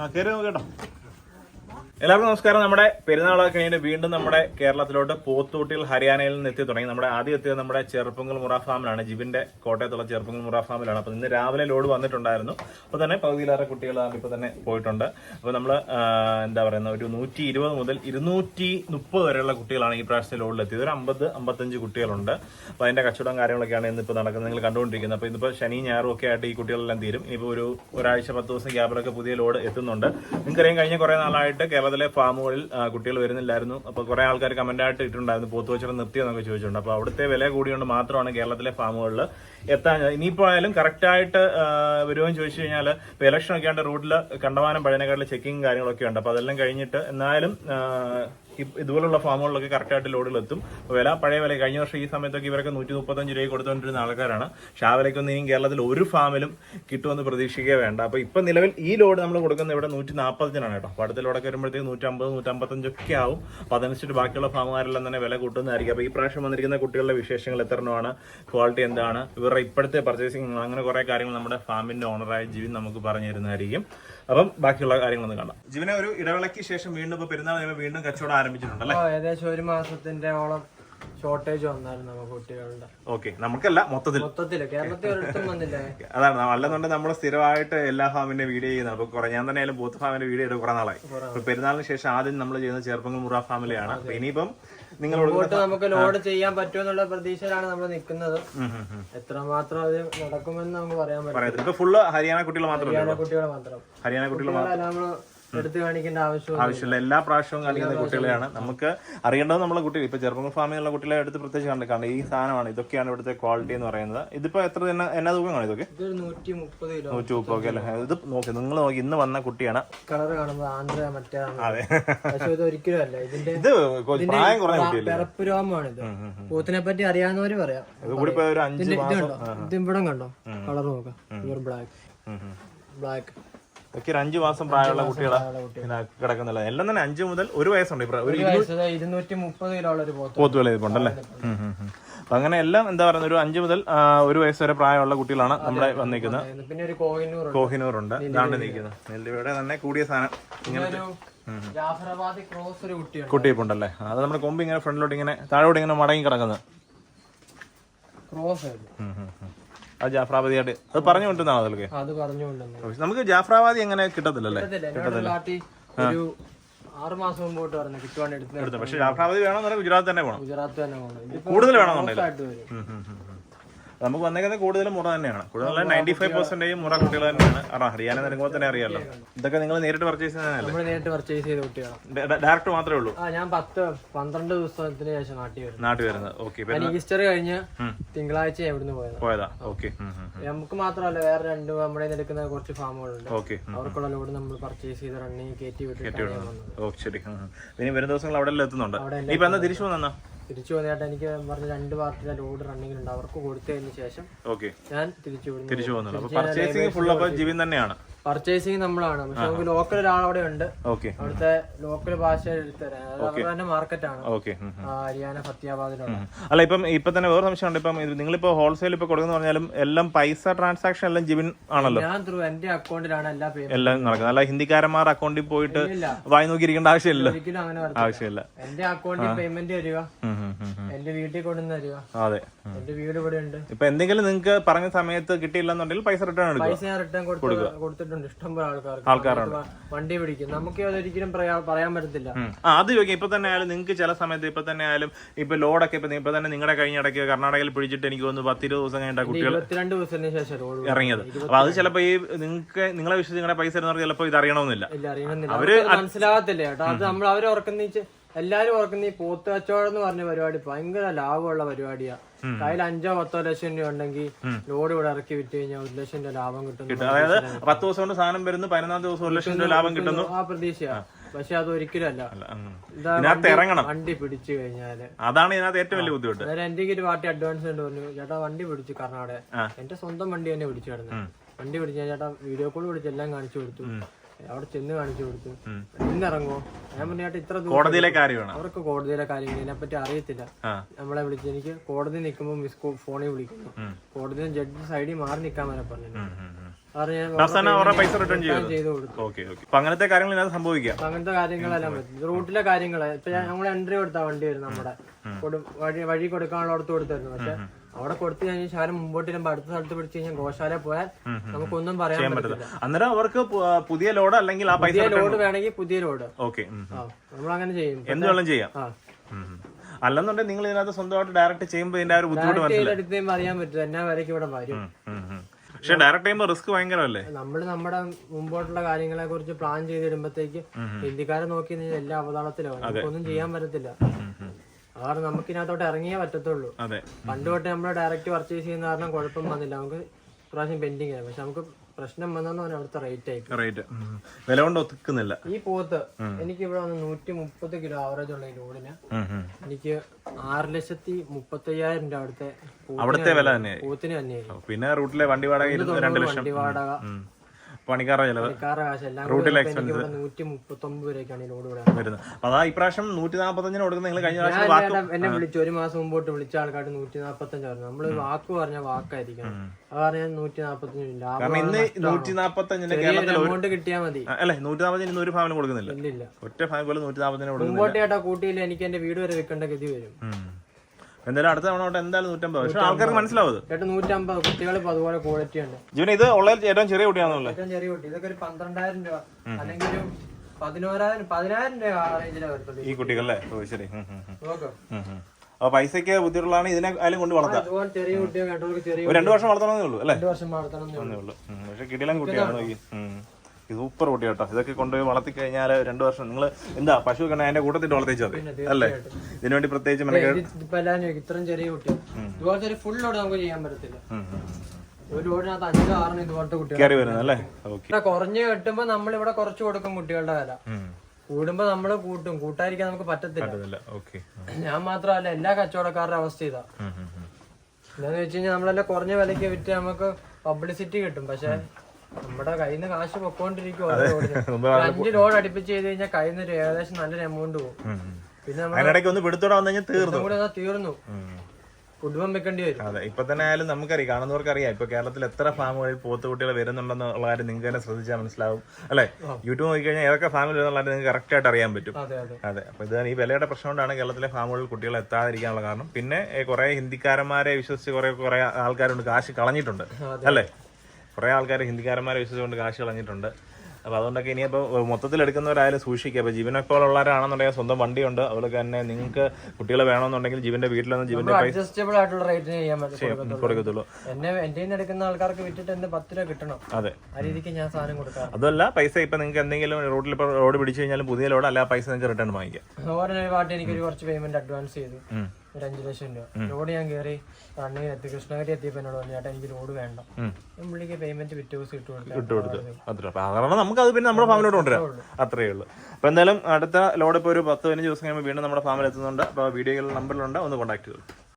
ആ കയറി നോക്ക് കേട്ടോ. എല്ലാവർക്കും നമസ്കാരം. നമ്മുടെ പെരുന്നാളൊക്കെ കഴിഞ്ഞ് വീണ്ടും നമ്മുടെ കേരളത്തിലോട്ട് പോത്തൂട്ടിൽ ഹരിയാനയിൽ നിന്ന് എത്തി തുടങ്ങി. നമ്മുടെ ആദ്യം എത്തിയത് നമ്മുടെ ചെറുപ്പങ്ങൾ മുറ ഫാമിലാണ്. ജിബിന്റെ കോട്ടയത്തുള്ള ചെറുപ്പങ്ങൾ മുറ ഫാമിലാണ്. അപ്പൊ ഇന്ന് രാവിലെ ലോഡ് വന്നിട്ടുണ്ടായിരുന്നു. അപ്പൊ തന്നെ പകുതിയിലേറെ കുട്ടികളാണ് ഇപ്പൊ തന്നെ പോയിട്ടുണ്ട്. അപ്പൊ നമ്മൾ എന്താ പറയുന്ന ഒരു നൂറ്റി ഇരുപത് മുതൽ ഇരുന്നൂറ്റി മുപ്പത് വരെയുള്ള കുട്ടികളാണ് ഈ പ്രാവശ്യത്തെ ലോഡിൽ എത്തിയത് ഒരു അമ്പത് അമ്പത്തഞ്ച് കുട്ടികളുണ്ട്. അപ്പൊ അതിന്റെ കച്ചവടം കാര്യങ്ങളൊക്കെയാണ് ഇന്നിപ്പോൾ നടക്കുന്നത്. നിങ്ങൾ കണ്ടുകൊണ്ടിരിക്കുന്നത്. അപ്പൊ ഇന്നിപ്പോൾ ശനി ഞായറും ഒക്കെ ആയിട്ട് ഈ കുട്ടികളെല്ലാം തീരും. ഇനിയിപ്പോൾ ഒരു ഒരാഴ്ച പത്ത് ദിവസം ഗ്യാപ്പിലൊക്കെ പുതിയ ലോഡ് എത്തുന്നുണ്ട്. നിങ്ങൾക്കറിയാം കഴിഞ്ഞ കുറെ നാളായിട്ട് കേരളത്തിലെ ഫാമുകളിൽ കുട്ടികൾ വരുന്നില്ലായിരുന്നു. അപ്പോൾ കുറേ ആൾക്കാർ കമന്റ് ആയിട്ട് ഇട്ടിട്ടുണ്ടായിരുന്നു. പോത്തുവച്ചറ നിർത്തിയെന്നൊക്കെ ചോദിച്ചിട്ടുണ്ട്. അപ്പോൾ അവിടുത്തെ വില കൂടിയുണ്ട് മാത്രമാണ് കേരളത്തിലെ ഫാമുകളിൽ എത്താൻ ഇനിയിപ്പോൾ ആയാലും കറക്റ്റ് ആയിട്ട് വരുമോ വരുമെന്ന് ചോദിച്ചു കഴിഞ്ഞാൽ ഇപ്പോൾ ഇലക്ഷൻ ഒക്കെ റൂട്ടിൽ കണ്ടമാനം പഴയനേക്കാട്ടിൽ ചെക്കിങ് കാര്യങ്ങളൊക്കെ ഉണ്ട്. അപ്പോൾ അതെല്ലാം കഴിഞ്ഞിട്ട് എന്നാലും ഇതുപോലുള്ള ഫാമുകളിലൊക്കെ കറക്റ്റായിട്ട് അപ്പോൾ വില പഴയ വില കഴിഞ്ഞ വർഷം ഈ സമയത്തൊക്കെ ഇവരൊക്കെ നൂറ്റി മുപ്പത്തഞ്ച് രൂപ കൊടുത്തുകൊണ്ടിരുന്ന ആൾക്കാരാണ്. പക്ഷെ ആ ഇനി കേരളത്തിൽ ഒരു ഫാമിലും കിട്ടുമെന്ന് പ്രതീക്ഷിക്കുക വേണ്ട. അപ്പോൾ ഇപ്പം നിലവിൽ ഈ ലോഡ് നമ്മൾ കൊടുക്കുന്നത് ഇവിടെ നൂറ്റി നാൽപ്പത്തഞ്ചിനാണ് കേട്ടോ. അപ്പോൾ അടുത്ത ലോഡൊക്കെ വരുമ്പോഴത്തേക്ക് നൂറ്റമ്പത് നൂറ്റമ്പത്തഞ്ചൊക്കെ ആവും. അപ്പോൾ അതനുസരിച്ച് ബാക്കിയുള്ള ഫാമുകാരെല്ലാം തന്നെ വില കൂട്ടുന്നതായിരിക്കും. അപ്പോൾ ഈ പ്രാവശ്യം വന്നിരിക്കുന്ന കുട്ടികളുടെ വിശേഷങ്ങൾ എത്രണമാണ് ക്വാളിറ്റി എന്താണ്? ഇവരുടെ ഇപ്പോഴത്തെ പർച്ചേസിങ് അങ്ങനെ കുറേ കാര്യങ്ങൾ നമ്മുടെ ഫാമിന്റെ ഓണറായ ജീവൻ നമുക്ക് പറഞ്ഞു തരുന്നതായിരിക്കും. അപ്പം ബാക്കിയുള്ള കാര്യങ്ങളൊന്നും കാണാം. ജിവിനെ ഒരു ഇടവേളയ്ക്ക് ശേഷം വീണ്ടും ഇപ്പോൾ പെരുന്നാൾ വീണ്ടും കച്ചവടം ആരംഭിച്ചിട്ടുണ്ടല്ലേ? ഏകദേശം ഒരു മാസത്തിന്റെ ഓളം ഷോർട്ടേജ് വന്നായിരുന്നു നമുക്ക് കുട്ടികളുടെ. ഓക്കെ നമുക്കല്ല മൊത്തത്തിൽ. മൊത്തത്തിൽ കേരളത്തിൽ ഒരിടത്തും വന്നില്ല. അതാണ് അല്ലെന്നുണ്ടെങ്കിൽ നമ്മൾ സ്ഥിരമായിട്ട് എല്ലാ ഫാമിന്റെ വീഡിയോ ചെയ്യുന്നത് അപ്പൊ കുറെ ഞാൻ തന്നെ ബൂത്ത് ഫാമിന്റെ വീഡിയോ എടുത്ത് കുറെ നാളായി. പെരുന്നാളിന് ശേഷം ആദ്യം നമ്മൾ ചെയ്യുന്ന ചെറുപ്പങ്ങൾ മുറ ഫാമിലിയാണ്. അപ്പൊ ഇനിയിപ്പം നിങ്ങൾ ഇങ്ങോട്ട് നമുക്ക് ലോഡ് ചെയ്യാൻ പറ്റുമെന്നുള്ള പ്രതീക്ഷയിലാണ് നമ്മൾ നിൽക്കുന്നത് എത്രമാത്രം അത് നടക്കുമെന്ന് നമുക്ക് പറയാൻ പറ്റും ഇപ്പൊ ഫുള്ള് ഹരിയാന കുട്ടികൾ മാത്രമേ ഉള്ളൂ. കുട്ടികൾ മാത്രം. ഹരിയാന കുട്ടികൾ മാത്രം. എടുത്തു കാണിക്കേണ്ട ആവശ്യം ആവശ്യമില്ല എല്ലാ പ്രാവശ്യവും കാണിക്കുന്ന കുട്ടികളെയാണ്. നമുക്ക് അറിയേണ്ടത് നമ്മുടെ കുട്ടികൾ ഇപ്പൊ ചെറുപ്പങ്ങൾ ഫാമിലുള്ള കുട്ടികളെ എടുത്ത് പ്രത്യേകിച്ച് കണ്ടു കാരണം ഈ സാധനമാണ് ഇതൊക്കെയാണ് ഇവിടുത്തെ ക്വാളിറ്റി എന്ന് പറയുന്നത്. ഇതിപ്പോ എത്ര തന്നെ എന്നാ തൂക്കം കാണും ഇതൊക്കെ? നൂറ്റി മുപ്പത് കിലോ. നൂറ്റി മുപ്പൊക്കെ അല്ലേ ഇത് നോക്കി നിങ്ങൾ നോക്കി ഇന്ന് വന്ന കുട്ടിയാണ്. കളർ കാണുമ്പോൾ ആന്ധ്ര മറ്റേ അതെ. പക്ഷെ ഇത് ഒരിക്കലും അല്ല. ഇതിന്റെ ഇത് പ്രായം കുറഞ്ഞ കുട്ടിയല്ലേ പിറപ്പ് ഇത്. പൂത്തിനെ പറ്റി അറിയാവുന്നവര് പറയാം. ഇത് കൂടി ഒരു അഞ്ച് മാസം ഇത് ഇവിടെ കണ്ടോ? കളർ നോക്കാം. ബ്ലാക്ക്. ബ്ലാക്ക് ഇതൊക്കെ ഒരു അഞ്ചു മാസം പ്രായമുള്ള കുട്ടികളാണ് കിടക്കുന്നുള്ളത് കിടക്കുന്നില്ല എല്ലാം തന്നെ അഞ്ചു മുതൽ ഒരു വയസ്സുണ്ട്. ഇരുന്നൂറ്റി മുപ്പത് കിലോ ഉള്ള ഒരു പോത്ത്. പോത്തുവില ഇതുണ്ടല്ലേ അപ്പൊ അങ്ങനെ എല്ലാം എന്താ പറയുന്നത്? ഒരു അഞ്ചു മുതൽ ഒരു വയസ്സ് വരെ പ്രായമുള്ള കുട്ടികളാണ് നമ്മുടെ വന്നിരിക്കുന്നത്. പിന്നെ ഒരു കോഹിനൂർ കോഹിനൂർ ഉണ്ട് ഇതാണ്ട് നിൽക്കുന്നത്. നെല്ലിയുടെ തന്നെ കൂടിയ സാധനം. കുട്ടിയിപ്പുണ്ടല്ലേ? അത് നമ്മുടെ കൊമ്പ് ഇങ്ങനെ ഫ്രണ്ടിലോട്ട് ഇങ്ങനെ താഴോട്ട് ഇങ്ങനെ മടങ്ങി കിടക്കുന്നത്. ക്രോസ് അത് ജാഫ്രാബാദിയായിട്ട്. അത് പറഞ്ഞു കൊണ്ടുവന്നാണ് അതൊക്കെ? അത് പറഞ്ഞുകൊണ്ടെന്ന് നമുക്ക് ജാഫ്രാബാദി എങ്ങനെ കിട്ടത്തില്ലല്ലേ? കിട്ടത്തില്ല. ആറ് മാസം മുമ്പോട്ട് പറഞ്ഞു കിട്ടുവാണ് എടുത്ത് പക്ഷെ ജാഫ്രാബാദി വേണമെന്നുണ്ടെങ്കിൽ ഗുജറാത്ത് തന്നെ പോകണം. ഗുജറാത്ത് തന്നെ പോകണം. കൂടുതൽ വേണമെന്നുണ്ടെങ്കിൽ. നമുക്ക് വന്നേക്കുന്നത് കൂടുതലും മുറ തന്നെയാണ്. കൂടുതലും നയന്റി ഫൈവ് പെർസെന്റേജ് മുറ കുട്ടികൾ തന്നെയാണ്. കാരണം ഹരിയാന നിരക്കുമ്പോൾ തന്നെ അറിയാമല്ലോ ഇതൊക്കെ നിങ്ങൾ നേരിട്ട് പർച്ചേസ് ചെയ്യുന്നതല്ലേ? നേരിട്ട് പർച്ചേസ് ചെയ്ത കുട്ടികളാണ് ഡയറക്റ്റ് മാത്രമേ ഉള്ളൂ? ഞാൻ പത്ത് പന്ത്രണ്ട് ദിവസത്തിന് ശേഷം നാട്ടിൽ വരുന്നത്. നാട്ടിൽ വരുന്നത്. ഓക്കെ ഈസ്റ്റർ കഴിഞ്ഞ് തിങ്കളാഴ്ച എവിടുന്ന് പോയത്? പോയതാ. ഓക്കെ നമുക്ക് മാത്രമല്ല വേറെ രണ്ട് നമ്മുടെ എടുക്കുന്ന കുറച്ച് ഫാമുകളുണ്ട്. ഓക്കെ അവർക്കുള്ള ലോഡ് നമ്മൾ പർച്ചേസ് ചെയ്ത് റണ്ണിങ് കയറ്റി വിട്ടു ഓ ശരി. ഉം, ഉം. ഇനി വരും ദിവസങ്ങൾ അവിടെ എല്ലാം എത്തുന്നുണ്ട് ഇപ്പൊ എന്നാ തിരിച്ചു വന്നാ തിരിച്ചു വന്നിട്ട് എനിക്ക് പറഞ്ഞ രണ്ട് പാർട്ടിയുടെ ലോഡ് റണ്ണിങ്ങിലുണ്ട് അവർക്ക് കൊടുത്തതിന് ശേഷം ഞാൻ തിരിച്ചു തിരിച്ചു പോകുന്നുണ്ട് അപ്പൊ പർച്ചേസിങ് ഫുൾ അപ്പൊ ജിബിൻ തന്നെയാണ്. പർച്ചേസിങ് നമ്മളാണ്. പക്ഷെ നമുക്ക് ലോക്കൽ ഒരാളവിടെ ഉണ്ട്. ഓക്കെ അവിടുത്തെ ലോക്കൽ ഭാഷ തന്നെ മാർക്കറ്റാണ് ഹരിയാന ഫത്യാബാദിലുള്ള. അല്ല ഇപ്പം ഇപ്പൊ തന്നെ വേറെ സംശയമുണ്ട്. ഇപ്പം നിങ്ങൾ നിങ്ങളിപ്പോ ഹോൾസെയിൽ ഇപ്പൊ കൊടുക്കുന്ന പറഞ്ഞാലും എല്ലാം പൈസ ട്രാൻസാക്ഷൻ എല്ലാം ജിബിൻ ആണല്ലോ. ഞാൻ ത്രൂ എന്റെ അക്കൗണ്ടിലാണ് എല്ലാ എല്ലാം നടക്കുന്നത്. അല്ല ഹിന്ദിക്കാരന്മാർ അക്കൗണ്ടിൽ പോയിട്ട് വായി നോക്കിയിരിക്കേണ്ട ആവശ്യമില്ല. ആവശ്യമില്ല. എന്റെ അക്കൗണ്ടിൽ പേയ്മെന്റ് ഉം. എന്റെ വീട്ടിൽ കൊണ്ടുവന്ന് തരിക. അതെ. എന്റെ വീട് ഇവിടെ ഉണ്ട് ഇപ്പൊ എന്തെങ്കിലും നിങ്ങൾക്ക് പറഞ്ഞ സമയത്ത് കിട്ടിയില്ലെന്നുണ്ടെങ്കിൽ പൈസ റിട്ടേൺ എടുക്കുക. പൈസ ഞാൻ റിട്ടേൺ കൊടുക്കുക. കൊടുത്തിട്ടുണ്ട്. ഇഷ്ടംപോലെ ആൾക്കാർക്ക്. ആൾക്കാരുണ്ട്. വണ്ടി പിടിക്കും. നമുക്ക് അതൊരിക്കലും പറയാൻ പറ്റത്തില്ല. ആ അത് ചോദിക്കാം. ഇപ്പൊ തന്നെ ആയാലും നിങ്ങൾക്ക് ചില സമയത്ത് ഇപ്പൊ തന്നെ ആയാലും ഇപ്പൊ ലോഡൊക്കെ ഇപ്പൊ ഇപ്പൊ തന്നെ നിങ്ങളുടെ കഴിഞ്ഞ ഇടയ്ക്ക് കർണാടകയിൽ പിടിച്ചിട്ട് എനിക്ക് തോന്നുന്നു പത്തിരുപത് ദിവസം കഴിഞ്ഞാൽ കുട്ടികൾ ഇരുപത്തിരണ്ട് ദിവസത്തിന് ശേഷം ഇറങ്ങിയത്. അപ്പൊ അത് ചിലപ്പോ ഈ നിങ്ങൾക്ക് നിങ്ങളെ വിശ്വസിച്ച് നിങ്ങളുടെ പൈസ ചിലപ്പോ ചിലപ്പോൾ ഇത് അറിയണമെന്നില്ല. അവർക്ക് മനസ്സിലാകത്തില്ല കേട്ടോ. അത് നമ്മൾ അവർ ഓർക്കുന്ന എല്ലാരും ഓർക്കുന്ന ഈ പോത്ത് കച്ചവടം എന്ന് പറഞ്ഞ പരിപാടി ഭയങ്കര ലാഭമുള്ള പരിപാടിയാ. കയ്യിൽ അഞ്ചോ പത്തോ ലക്ഷം രൂപ ഉണ്ടെങ്കിൽ ലോഡ് ഇവിടെ ഇറക്കി വിറ്റ് കഴിഞ്ഞാൽ ഒരു ലക്ഷം രൂപ ലാഭം കിട്ടുന്നു അതായത് പത്ത് ദിവസം കൊണ്ട് സാധനം വരുന്നു പതിനൊന്നാം ദിവസം ഒരു ലക്ഷം രൂപ ലാഭം കിട്ടുന്നു. ആ പ്രതീക്ഷയാ. പക്ഷെ അത് ഒരിക്കലും അല്ല. ഇറങ്ങണം. വണ്ടി പിടിച്ചു കഴിഞ്ഞാൽ. അതാണ് ഇതിനകത്ത് ഏറ്റവും വലിയ ബുദ്ധിമുട്ട്. എന്റെ ഒരു പാർട്ടി അഡ്വാൻസ് ഉണ്ട് പറഞ്ഞു ചേട്ടാ വണ്ടി പിടിച്ചു കർണാടക. എന്റെ സ്വന്തം വണ്ടി തന്നെ പിടിച്ചു കിടന്നു. വണ്ടി പിടിച്ച ചേട്ടാ വീഡിയോ കോൾ വിളിച്ച് എല്ലാം കാണിച്ചു കൊടുത്തു. അവിടെ ചെന്ന് കാണിച്ചു കൊടുത്തു. ഇന്നിറങ്ങോ. ഞാൻ പറഞ്ഞാട്ട് ഇത്ര ദൂരം കോടതിയിലെ കാര്യമാണ് അവർക്ക് കോടതിയിലെ കാര്യങ്ങൾ ഇതിനെപ്പറ്റി അറിയത്തില്ല. നമ്മളെ വിളിച്ച് എനിക്ക് കോടതി നിൽക്കുമ്പോൾ മിസ് ഫോണിൽ വിളിക്കുന്നു. കോടതി ജഡ്ജി സൈഡിൽ മാറി നിൽക്കാൻ വരെ പറഞ്ഞു. അങ്ങനത്തെ കാര്യങ്ങൾ സംഭവിക്കാം. അങ്ങനത്തെ കാര്യങ്ങളെല്ലാം റൂട്ടിലെ കാര്യങ്ങൾ. ഇപ്പൊ നമ്മൾ എൻട്രി കൊടുത്ത വണ്ടി വരും നമ്മുടെ വഴി വഴി കൊടുക്കാനുള്ള അടുത്ത് കൊടുത്തായിരുന്നു പക്ഷെ അവിടെ കൊടുത്തു കഴിഞ്ഞാൽ ശാലം മുമ്പോട്ട് ഇരുമ്പോ അടുത്ത സ്ഥലത്ത് പിടിച്ചു കഴിഞ്ഞാൽ ഗോശാല പോയാൽ നമുക്കൊന്നും പറയാൻ പറ്റില്ല അന്നേരം അവർക്ക് പുതിയ ലോഡ് അല്ലെങ്കിൽ ആ പൈസ പുതിയ ലോഡ് വേണമെങ്കിൽ പുതിയ ലോഡ്. ഓക്കെ നമ്മൾ അങ്ങനെ ചെയ്യും. എന്ത് വേണം ചെയ്യാം. അല്ലെന്നുണ്ടെങ്കിൽ നിങ്ങൾ ഇതിനകത്ത് സ്വന്തമായിട്ട് ഡയറക്റ്റ് ചെയ്യുമ്പോൾ ഇതിന്റെ ആ ഒരു ബുദ്ധിമുട്ട് മനസ്സിലായി അറിയാൻ പറ്റില്ല. എന്നാ വരയ്ക്ക് ഇവിടെ വരും. പക്ഷെ ഡയറക്റ്റ് ചെയ്യുമ്പോൾ റിസ്ക് ഭയങ്കരമല്ലേ? നമ്മൾ നമ്മുടെ മുമ്പോട്ടുള്ള കാര്യങ്ങളെ കുറിച്ച് പ്ലാൻ ചെയ്തിടുമ്പോഴത്തേക്ക് ഹിന്ദിക്കാരെ നോക്കി എല്ലാ അവതാളത്തിലാവും. ഒന്നും ചെയ്യാൻ പറ്റത്തില്ല. കാരണം നമുക്ക് ഇതിനകത്തോട്ട് ഇറങ്ങിയേ പറ്റത്തുള്ളൂ. അതെ. പണ്ട് തൊട്ട് നമ്മൾ ഡയറക്റ്റ് പർച്ചേസ് ചെയ്യുന്ന കാരണം കുഴപ്പം വന്നില്ല. നമുക്ക് പ്രാവശ്യം പെൻഡിങ് ആയി പക്ഷെ നമുക്ക് പ്രശ്നം വന്നെന്ന് പറഞ്ഞാൽ അവിടുത്തെ റേറ്റ് ആയി റേറ്റ് വില കൊണ്ട് ഒതുക്കുന്നില്ല. ഈ പോത്ത് എനിക്ക് ഇവിടെ വന്ന് നൂറ്റി മുപ്പത് കിലോ ആവറേജ് ഉള്ള ഈ ലോഡിന്. എനിക്ക് ആറ് ലക്ഷത്തി മുപ്പത്തയ്യായിരം രൂപ അവിടുത്തെ പോത്തിന് അവിടുത്തെ വില തന്നെ പോത്തിന് തന്നെയായിരുന്നു പിന്നെ റൂട്ടിലെ വണ്ടി വാടക രണ്ട് ലക്ഷം. വണ്ടി വാടക. പണിക്കാരുടെ ചെലവ്. റൂട്ടിലെ എക്സ്പെൻസ് നൂറ്റി മുപ്പത്തൊമ്പത് രൂപയ്ക്കാണ് ഈ ലോഡ് ഇവിടെ വരുന്നത്. അതാ ഇപ്രാവശ്യം നൂറ്റി നാപ്പത്തഞ്ചിന് കൊടുക്കുന്ന നിങ്ങൾ കഴിഞ്ഞ പ്രാവശ്യം വാക്ക്. എന്നെ വിളിച്ചു. ഒരു മാസം മുമ്പോട്ട് വിളിച്ച ആൾക്കാട്ട് നൂറ്റി നാപ്പത്തഞ്ച് പറഞ്ഞു. നമ്മൾ വാക്ക് പറഞ്ഞ വാക്കായിരിക്കണം അത് പറഞ്ഞാൽ നൂറ്റി കാരണം ഇന്ന് നൂറ്റി കേരളത്തിൽ എമൗണ്ട് മതി. ആ, അല്ലേ നൂറ്റി നാപ്പത്തഞ്ചിന് ഇന്ന് ഒരു ഫാമിന് കൊടുക്കുന്നില്ല. ഒറ്റ ഫാമിൽ പോലും നൂറ്റി കൊടുക്കുന്നില്ല. മുമ്പോട്ട് ചേട്ടാ കൂട്ടിയില്ല? എനിക്ക് എന്റെ വീട് വരെ വെക്കേണ്ട ഗതി വരും. എന്തായാലും അടുത്ത തവണ തൊട്ട് എന്തായാലും നൂറ്റമ്പത്. പക്ഷെ ആൾക്കാർക്ക് മനസ്സിലാവും ചേട്ടൻ ചേട്ടാ നൂറ്റമ്പത് കുട്ടികൾ അതുപോലെ ക്വാളിറ്റി ഉണ്ട്. ജീവന ഇത് ഉള്ള ഏറ്റവും ചെറിയ കുട്ടിയാണല്ലോ ഏറ്റവും ചെറിയ കുട്ടി. ഇതൊക്കെ ഒരു പന്ത്രണ്ടായിരം രൂപ. അല്ലെങ്കിൽ ഒരു പതിനോരായിരം പതിനായിരം രൂപ ആ റേഞ്ചിലെ വരത്തുള്ളൂ ഈ കുട്ടികളല്ലേ? ഓ ശരി. അപ്പൊ പൈസക്ക് ബുദ്ധിമുട്ടുള്ളതാണ് ഇതിനെ ആയാലും കൊണ്ട് വളർത്താം. അതുപോലെ ചെറിയ കുട്ടിയെ കേട്ടവർക്ക് ചെറിയ ഒരു രണ്ടു വർഷം വളർത്തണമെന്നേ ഉള്ളൂ അല്ലേ? രണ്ടു വർഷം വളർത്തണമെന്നേ ഉള്ളൂ. പക്ഷെ കിടിലം കുട്ടിയാണ് നോക്കി. സൂപ്പർ കുട്ടി കേട്ടോ ഇതൊക്കെ കൊണ്ടുപോയി വളർത്തി കഴിഞ്ഞാൽ രണ്ടു വർഷം. നിങ്ങൾ എന്താ പശു കണ്ട അതിന്റെ വളർത്തിച്ചാൽ മതി. അല്ലേ? ഇതിനു വേണ്ടി പ്രത്യേകിച്ച് ഇത്രയും ചെറിയ കുട്ടി ഇതുപോലത്തെ ഒരു ഫുൾ ലോഡ് നമുക്ക് ചെയ്യാൻ പറ്റത്തില്ല. ഒരു ലോഡിനകത്ത് അഞ്ചോ ആറിന് ഇതുപോലത്തെ കുട്ടികൾ കുറഞ്ഞ് കിട്ടുമ്പോ നമ്മൾ ഇവിടെ കുറച്ച് കൊടുക്കും കുട്ടികളുടെ വില. കൂടുമ്പോ നമ്മൾ കൂട്ടും. കൂട്ടായിരിക്കാൻ നമുക്ക് പറ്റത്തില്ല. ഞാൻ മാത്രമല്ല എല്ലാ കച്ചവടക്കാരുടെ അവസ്ഥ ഇതാ. എന്താന്ന് വെച്ച് കഴിഞ്ഞാൽ നമ്മളെല്ലാം കുറഞ്ഞ വിലക്ക് വിറ്റ് നമുക്ക് പബ്ലിസിറ്റി കിട്ടും. പക്ഷെ നമ്മുടെ കയ്യിൽ നിന്ന് കാശ് പൊക്കോണ്ടിരിക്കും. അഞ്ച് ലോഡ് അടുപ്പിച്ച് ചെയ്ത് കഴിഞ്ഞാൽ കയ്യിൽ നിന്ന് ഏകദേശം നല്ലൊരു എമൗണ്ട് പോകും പിന്നെ അതിനിടയ്ക്ക് ഒന്ന് പിടുത്തോടെ വന്നു കഴിഞ്ഞാൽ തീർന്നു. കൂടെ അതാ തീർന്നു. കുടുംബം വെക്കേണ്ടി വരും. അതെ ഇപ്പൊ തന്നെ ആയാലും നമുക്കറിയാം കാണുന്നവർക്ക് അറിയാം ഇപ്പൊ കേരളത്തിൽ എത്ര ഫാമുകളിൽ പോത്തുകുട്ടികൾ വരുന്നുണ്ടെന്നുള്ള കാര്യം നിങ്ങൾക്ക് തന്നെ ശ്രദ്ധിച്ചാൽ മനസ്സിലാവും. അല്ലെ? യൂട്യൂബ് നോക്കിക്കഴിഞ്ഞാൽ ഏതൊക്കെ ഫാമിൽ വരുന്നുള്ള നിങ്ങൾക്ക് കറക്റ്റ് ആയിട്ട് അറിയാൻ പറ്റും. അതെ അപ്പൊ ഇത് ഈ വിലയുടെ പ്രശ്നം കൊണ്ടാണ് കേരളത്തിലെ ഫാമുകളിൽ കുട്ടികൾ എത്താതിരിക്കാനുള്ള കാരണം. പിന്നെ കുറെ ഹിന്ദിക്കാരന്മാരെ വിശ്വസിച്ച് കുറെ കുറെ ആൾക്കാരുണ്ട് കാശ് കളഞ്ഞിട്ടുണ്ട്. അല്ലേ? കുറെ ആൾക്കാർ ഹിന്ദിക്കാരന്മാരെ വിശ്വസിച്ചുകൊണ്ട് കാശ് കളഞ്ഞിട്ടുണ്ട്. അപ്പോൾ അതുകൊണ്ടൊക്കെ ഇനിയിപ്പോൾ മൊത്തത്തിൽ എടുക്കുന്നവരായാലും സൂക്ഷിക്കുക. അപ്പോൾ ജീവനൊക്കെ ഉള്ളവരാണെന്നുണ്ടെങ്കിൽ സ്വന്തം വണ്ടിയുണ്ട്. അതുപോലെ തന്നെ നിങ്ങൾക്ക് കുട്ടികളെ വേണമെന്നുണ്ടെങ്കിൽ ജീവന്റെ വീട്ടിലൊന്നും ജീവന്റെ അഡ്ജസ്റ്റബിൾ ആയിട്ടുള്ള റേറ്റിന് ചെയ്യാൻ പറ്റും. കൊടുക്കത്തുള്ളൂ. എന്നെ എന്റെ എടുക്കുന്ന ആൾക്കാർക്ക് വിറ്റിട്ട് എന്റെ പത്ത് രൂപ കിട്ടണം. അതെ. ആ രീതിക്ക് ഞാൻ സാധനം കൊടുക്കാം അതല്ല പൈസ ഇപ്പൊ നിങ്ങൾക്ക് എന്തെങ്കിലും റോഡിൽ ഇപ്പോൾ റോഡ് പിടിച്ചു കഴിഞ്ഞാലും പുതിയ ലോഡ് അല്ല പൈസ നിങ്ങൾക്ക് റിട്ടേൺ വാങ്ങിക്കാം. ഓരോ പാട്ട് കുറച്ച് പേയ്മെന്റ് അഡ്വാൻസ് ചെയ്തു. ഒരു അഞ്ചു ലക്ഷം രൂപ. ലോഡ് ഞാൻ കയറി കണ്ണീർ എത്തി കൃഷ്ണഗിരി എത്തിയപ്പോ എന്നോട് പറഞ്ഞു ചേട്ടാ എനിക്ക് ലോഡ് വേണ്ട. പുള്ളിക്ക് പേയ്മെന്റ് പിറ്റേ ദിവസം ഇട്ട് കൊടുത്തു. അപ്പൊ കാരണം നമുക്ക് അത് പിന്നെ നമ്മുടെ ഫാമിലോട്ട് കൊണ്ടുവരാം. അത്രേ ഉള്ളൂ. അപ്പൊ എന്തായാലും അടുത്ത ലോഡ് ഇപ്പോൾ ഒരു പത്ത് പതിനഞ്ച് ദിവസം കഴിയുമ്പോൾ വീണ്ടും നമ്മുടെ ഫാമിൽ എത്തുന്നുണ്ട്. അപ്പോൾ വീഡിയോയിൽ നമ്പറിലുണ്ട് ഒന്ന് കോൺടാക്ട് ചെയ്തു